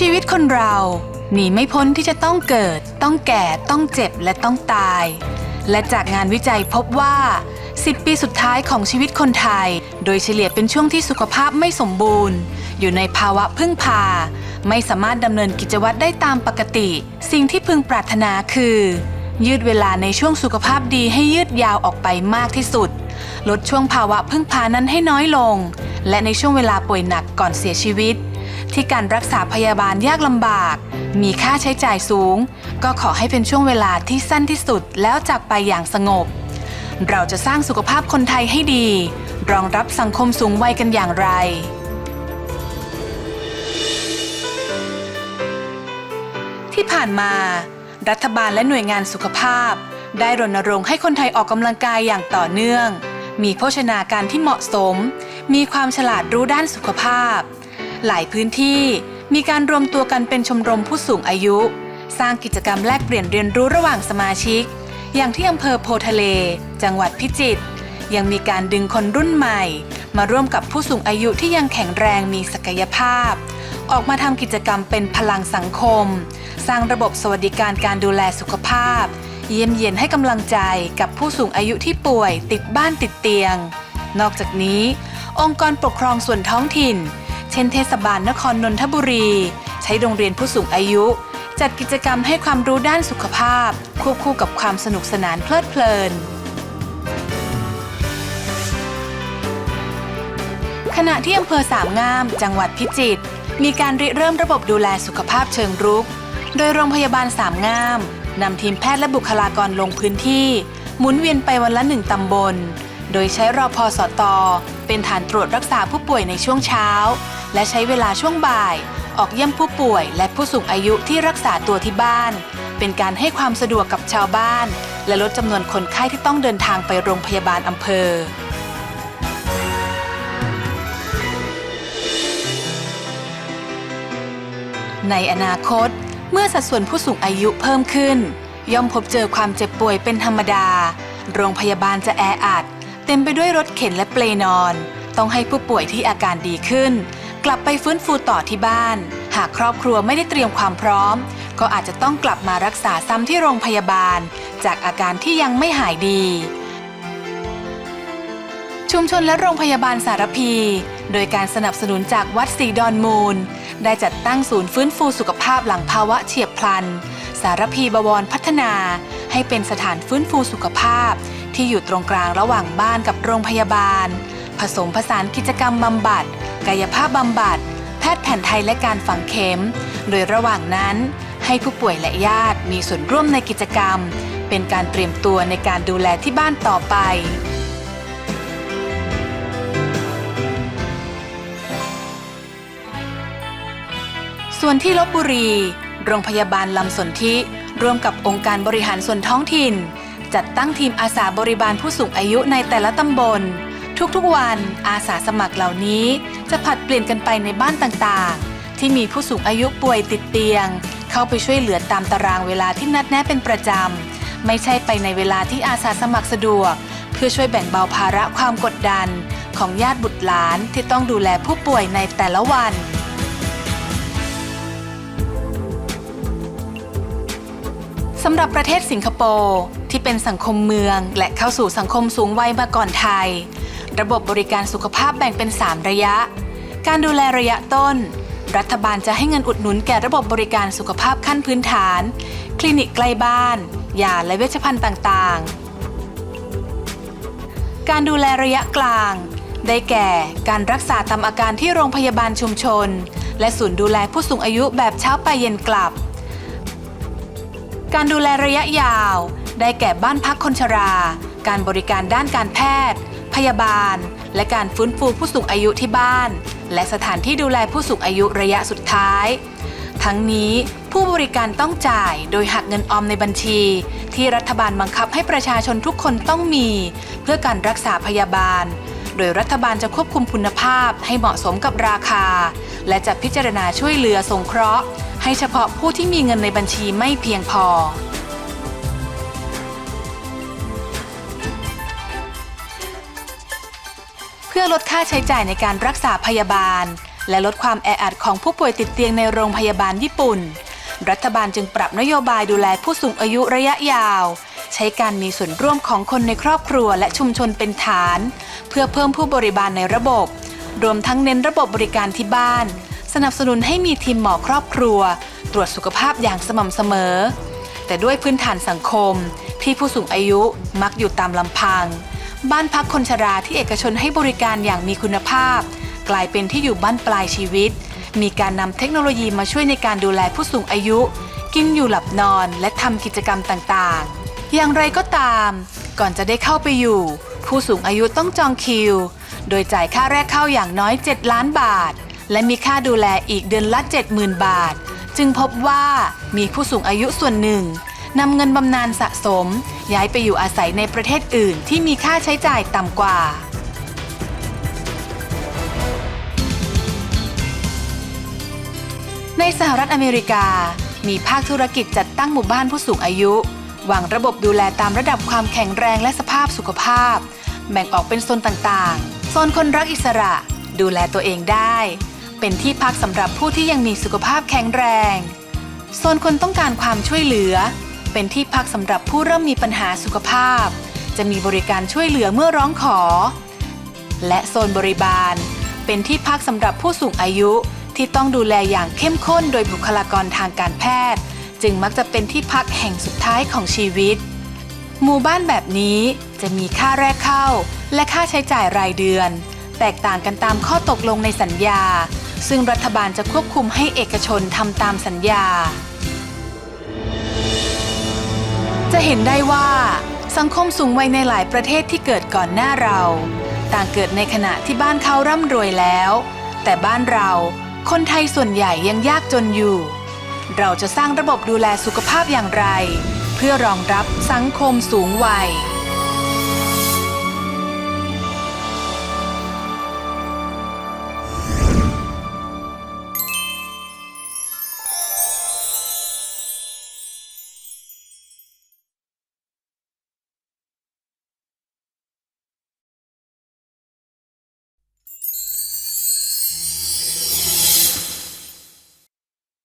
ชีวิตคนเราหนีไม่พ้นที่จะต้องเกิด ต้องแก่ ต้องเจ็บ และต้องตาย และจากงานวิจัยพบว่า 10 ปีสุดท้ายของชีวิตคนไทย โดยเฉลี่ยเป็นช่วงที่สุขภาพไม่สมบูรณ์ อยู่ในภาวะพึ่งพา ไม่สามารถดำเนินกิจวัตรได้ตามปกติ สิ่งที่พึงปรารถนาคือ ยืดเวลาในช่วงสุขภาพดีให้ยืดยาวออกไปมากที่สุด ลดช่วงภาวะพึ่งพานั้นให้น้อยลง และในช่วงเวลาป่วยหนักก่อนเสียชีวิต ที่การรักษาพยาบาลยากลำบาก มีค่าใช้จ่ายสูง ก็ขอให้เป็นช่วงเวลาที่สั้นที่สุดแล้วจากไปอย่างสงบ เราจะสร้างสุขภาพคนไทยให้ดี รองรับสังคมสูงวัยกันอย่างไรที่ผ่านมา รัฐบาลและหน่วยงานสุขภาพ ได้รณรงค์ให้คนไทยออกกำลังกายอย่างต่อเนื่อง มีโภชนาการที่เหมาะสม มีความฉลาดรู้ด้านสุขภาพ หลายพื้นที่มีการรวมตัวกันเป็นชมรมผู้สูงอายุ สร้างกิจกรรมแลกเปลี่ยนเรียนรู้ระหว่างสมาชิก อย่างที่อำเภอโพทะเล จังหวัดพิจิตรยังมีการดึงคนรุ่นใหม่ มาร่วมกับผู้สูงอายุที่ยังแข็งแรงมีศักยภาพ ออกมาทำกิจกรรมเป็นพลังสังคม สร้างระบบสวัสดิการการดูแลสุขภาพ เยี่ยมเยียนให้กำลังใจกับผู้สูงอายุที่ป่วย ติดบ้านติดเตียง นอกจากนี้ องค์กรปกครองส่วนท้องถิ่น ช่นเทศบาลนครนนทบุรี ใช้โรงเรียนผู้สูงอายุ จัดกิจกรรมให้ความรู้ด้านสุขภาพ ควบคู่กับความสนุกสนานเพลิดเพลิน ขณะที่อำเภอสามงาม จังหวัดพิจิตรมีการริเริ่มระบบดูแลสุขภาพเชิงรุก โดยโรงพยาบาลสามงามนำทีมแพทย์และบุคลากรลงพื้นที่ หมุนเวียนไปวันละหนึ่งตำบล โดยใช้รอพอสตอเป็นฐานตรวจรักษาผู้ป่วยในช่วงเช้า และใช้เวลาช่วงบ่าย ออกเยี่ยมผู้ป่วย และผู้สูงอายุที่รักษาตัวที่บ้าน เป็นการให้ความสะดวกกับชาวบ้าน และลดจำนวนคนไข้ที่ต้องเดินทางไปโรงพยาบาลอำเภอในอนาคต เมื่อสัดส่วนผู้สูงอายุเพิ่มขึ้น ย่อมพบเจอความเจ็บป่วยเป็นธรรมดา โรงพยาบาลจะแออัด เต็มไปด้วยรถเข็นและเปลนอน ต้องให้ผู้ป่วยที่อาการดีขึ้น กลับไปฟื้นฟูต่อที่บ้าน หากครอบครัวไม่ได้เตรียมความพร้อม ก็อาจจะต้องกลับมารักษาซ้ำที่โรงพยาบาล จากอาการที่ยังไม่หายดี ชุมชนและโรงพยาบาลสารพี โดยการสนับสนุนจากวัดศรีดอนมูล ได้จัดตั้งศูนย์ฟื้นฟูสุขภาพหลังภาวะเฉียบพลัน สารพีบวรพัฒนา ให้เป็นสถานฟื้นฟูสุขภาพ ที่อยู่ตรงกลางระหว่างบ้านกับโรงพยาบาล ผสมผสานกิจกรรมบำบัด กายภาพบำบัด แพทย์แผนไทยและการฝังเข็ม โดยระหว่างนั้นให้ผู้ป่วยและญาติมีส่วนร่วมในกิจกรรม เป็นการเตรียมตัวในการดูแลที่บ้านต่อไป ส่วนที่ลบบุรี โรงพยาบาลลำสนธิร่วมกับองค์การบริหารส่วนท้องถิ่น จัดตั้งทีมอาสาบริบาลผู้สูงอายุในแต่ละตำบล ทุกๆวันอาสาสมัครเหล่านี้ จะผัดเปลี่ยนกันไปในบ้านต่างๆ ที่มีผู้สูงอายุป่วยติดเตียง เข้าไปช่วยเหลือตามตารางเวลาที่นัดแนะเป็นประจำ ไม่ใช่ไปในเวลาที่อาสาสมัครสะดวก เพื่อช่วยแบ่งเบาภาระความกดดัน ของญาติบุตรหลานที่ต้องดูแลผู้ป่วยในแต่ละวันสำหรับประเทศสิงคโปร์ที่เป็นสังคมเมืองและเข้าสู่สังคมสูงวัยมาก่อนไทย ระบบบริการสุขภาพแบ่งเป็น 3 ระยะ การดูแลระยะต้น รัฐบาลจะให้เงินอุดหนุนแก่ระบบบริการสุขภาพขั้นพื้นฐาน คลินิกใกล้บ้าน ยาและเวชภัณฑ์ต่างๆ การดูแลระยะกลาง ได้แก่การรักษาตามอาการที่โรงพยาบาลชุมชน และศูนย์ดูแลผู้สูงอายุแบบเช้าไปเย็นกลับ การดูแลระยะยาว ได้แก่บ้านพักคนชรา การบริการด้านการแพทย์ พยาบาล และการฟื้นฟูผู้สูงอายุที่บ้าน และสถานที่ดูแลผู้สูงอายุระยะสุดท้าย ทั้งนี้ผู้บริการต้องจ่ายโดยหักเงินออมในบัญชี ที่รัฐบาลบังคับให้ประชาชนทุกคนต้องมี เพื่อการรักษาพยาบาล โดยรัฐบาลจะควบคุมคุณภาพให้เหมาะสมกับราคา และจะพิจารณาช่วยเหลือสงเคราะห์ ให้เฉพาะผู้ที่มีเงินในบัญชีไม่เพียงพอ พื่อลดค่าใช้จ่ายในการรักษาพยาบาล และลดความแออัดของผู้ป่วยติดเตียงในโรงพยาบาลญี่ปุ่น รัฐบาลจึงปรับนโยบายดูแลผู้สูงอายุระยะยาว ใช้การมีส่วนร่วมของคนในครอบครัวและชุมชนเป็นฐาน เพื่อเพิ่มผู้บริบาลในระบบ รวมทั้งเน้นระบบบริการที่บ้าน สนับสนุนให้มีทีมหมอครอบครัว ตรวจสุขภาพอย่างสม่ำเสมอ แต่ด้วยพื้นฐานสังคมที่ผู้สูงอายุมักอยู่ตามลำพัง บ้านพักคนชราที่เอกชนให้บริการอย่างมีคุณภาพ กลายเป็นที่อยู่บ้านปลายชีวิต มีการนำเทคโนโลยีมาช่วยในการดูแลผู้สูงอายุ กินอยู่หลับนอนและทำกิจกรรมต่างๆ อย่างไรก็ตาม ก่อนจะได้เข้าไปอยู่ ผู้สูงอายุต้องจองคิว โดยจ่ายค่าแรกเข้าอย่างน้อย 7 ล้านบาท และมีค่าดูแลอีกเดือนละ 70,000 บาท จึงพบว่ามีผู้สูงอายุส่วนหนึ่ง นำเงินบำนาญสะสม ย้ายไปอยู่อาศัยในประเทศอื่นที่มีค่าใช้จ่ายต่ำกว่า ในสหรัฐอเมริกา มีภาคธุรกิจจัดตั้งหมู่บ้านผู้สูงอายุวางระบบดูแลตามระดับความแข็งแรงและสภาพสุขภาพ แบ่งออกเป็นโซนต่างๆ โซนคนรักอิสระ ดูแลตัวเองได้ เป็นที่พักสำหรับผู้ที่ยังมีสุขภาพแข็งแรง โซนคนต้องการความช่วยเหลือ เป็นที่พักสำหรับผู้เริ่มมีปัญหาสุขภาพ จะมีบริการช่วยเหลือเมื่อร้องขอ และโซนบริบาล เป็นที่พักสำหรับผู้สูงอายุที่ต้องดูแลอย่างเข้มข้นโดยบุคลากรทางการแพทย์ จึงมักจะเป็นที่พักแห่งสุดท้ายของชีวิต หมู่บ้านแบบนี้จะมีค่าแรกเข้า และค่าใช้จ่ายรายเดือน แตกต่างกันตามข้อตกลงในสัญญา ซึ่งรัฐบาลจะควบคุมให้เอกชนทำตามสัญญา จะเห็นได้ว่าสังคมสูงวัยในหลายประเทศที่เกิดก่อนหน้าเรา ต่างเกิดในขณะที่บ้านเขาร่ำรวยแล้ว แต่บ้านเราคนไทยส่วนใหญ่ยังยากจนอยู่ เราจะสร้างระบบดูแลสุขภาพอย่างไร เพื่อรองรับสังคมสูงวัย